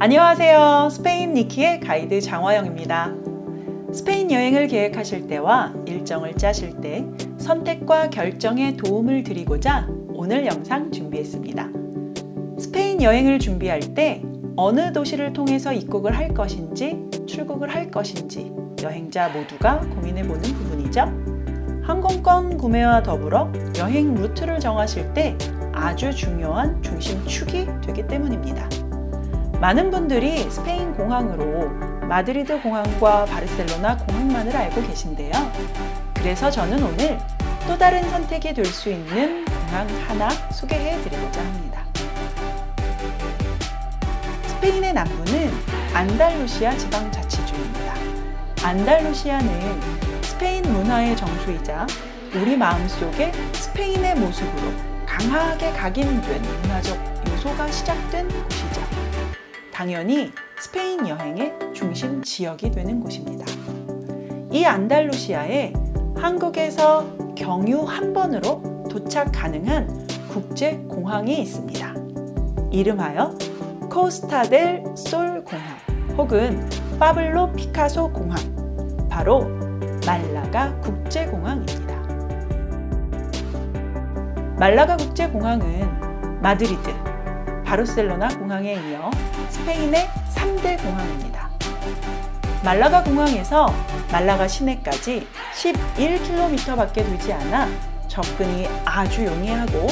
안녕하세요. 스페인 니키의 가이드 장화영입니다. 스페인 여행을 계획하실 때와 일정을 짜실 때 선택과 결정에 도움을 드리고자 오늘 영상 준비했습니다. 스페인 여행을 준비할 때 어느 도시를 통해서 입국을 할 것인지 출국을 할 것인지 여행자 모두가 고민해보는 부분이죠. 항공권 구매와 더불어 여행 루트를 정하실 때 아주 중요한 중심축이 되기 때문입니다. 많은 분들이 스페인 공항으로 마드리드 공항과 바르셀로나 공항만을 알고 계신데요. 그래서 저는 오늘 또 다른 선택이 될 수 있는 공항 하나 소개해 드리고자 합니다. 스페인의 남부는 안달루시아 지방자치주입니다. 안달루시아는 스페인 문화의 정수이자 우리 마음속에 스페인의 모습으로 강하게 각인된 문화적 요소가 시작된 곳이죠. 당연히 스페인 여행의 중심 지역이 되는 곳입니다. 이 안달루시아에 한국에서 경유 한 번으로 도착 가능한 국제 공항이 있습니다. 이름하여 코스타 델 솔 공항 혹은 파블로 피카소 공항 바로 말라가 국제 공항입니다. 말라가 국제 공항은 마드리드, 바르셀로나 공항에 이어 스페인의 3대 공항입니다. 말라가 공항에서 말라가 시내까지 11km밖에 되지 않아 접근이 아주 용이하고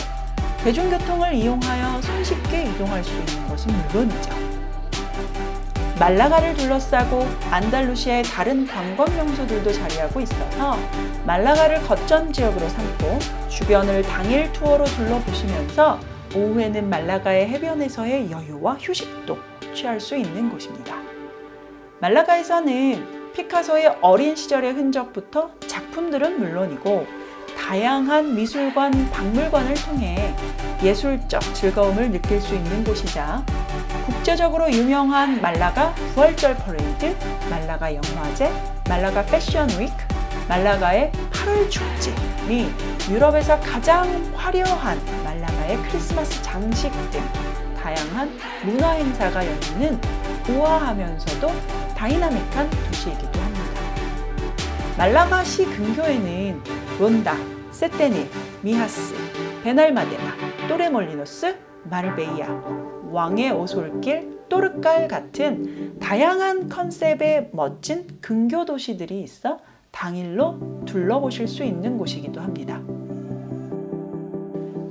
대중교통을 이용하여 손쉽게 이동할 수 있는 것은 물론이죠. 말라가를 둘러싸고 안달루시아의 다른 관광 명소들도 자리하고 있어서 말라가를 거점 지역으로 삼고 주변을 당일 투어로 둘러보시면서 오후에는 말라가의 해변에서의 여유와 휴식도 취할 수 있는 곳입니다. 말라가에서는 피카소의 어린 시절의 흔적부터 작품들은 물론이고 다양한 미술관, 박물관을 통해 예술적 즐거움을 느낄 수 있는 곳이자 국제적으로 유명한 말라가 부활절 퍼레이드, 말라가 영화제, 말라가 패션 위크, 말라가의 8월 축제 및 유럽에서 가장 화려한 말라가의 크리스마스 장식 등 다양한 문화 행사가 열리는 우아하면서도 다이나믹한 도시이기도 합니다. 말라가 시 근교에는 론다, 세테닐, 미하스, 베날마데나, 또레몰리노스, 마르베이아, 왕의 오솔길, 또르깔 같은 다양한 컨셉의 멋진 근교 도시들이 있어 당일로 둘러보실 수 있는 곳이기도 합니다.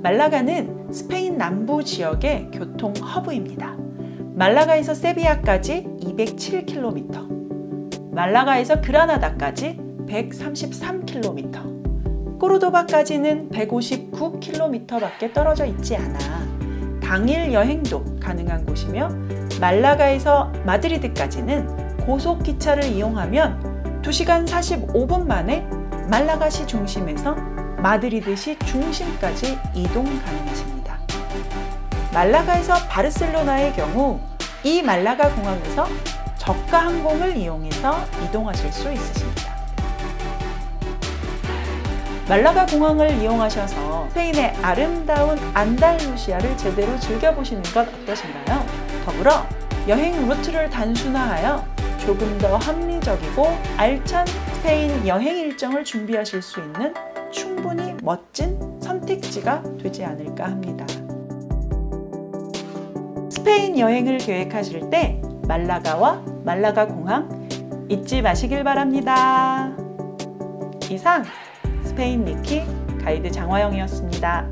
말라가는 스페인 남부 지역의 교통 허브입니다. 말라가에서 세비야까지 207km, 말라가에서 그라나다까지 133km, 꼬르도바까지는 159km밖에 떨어져 있지 않아 당일 여행도 가능한 곳이며 말라가에서 마드리드까지는 고속기차를 이용하면 2시간 45분 만에 말라가시 중심에서 마드리드시 중심까지 이동 가능하십니다. 말라가에서 바르셀로나의 경우 이 말라가 공항에서 저가 항공을 이용해서 이동하실 수 있으십니다. 말라가 공항을 이용하셔서 스페인의 아름다운 안달루시아를 제대로 즐겨보시는 것 어떠신가요? 더불어 여행 루트를 단순화하여 조금 더 합리적이고 알찬 스페인 여행 일정을 준비하실 수 있는 충분히 멋진 선택지가 되지 않을까 합니다. 스페인 여행을 계획하실 때 말라가와 말라가 공항 잊지 마시길 바랍니다. 이상 스페인 니키 가이드 장화영이었습니다.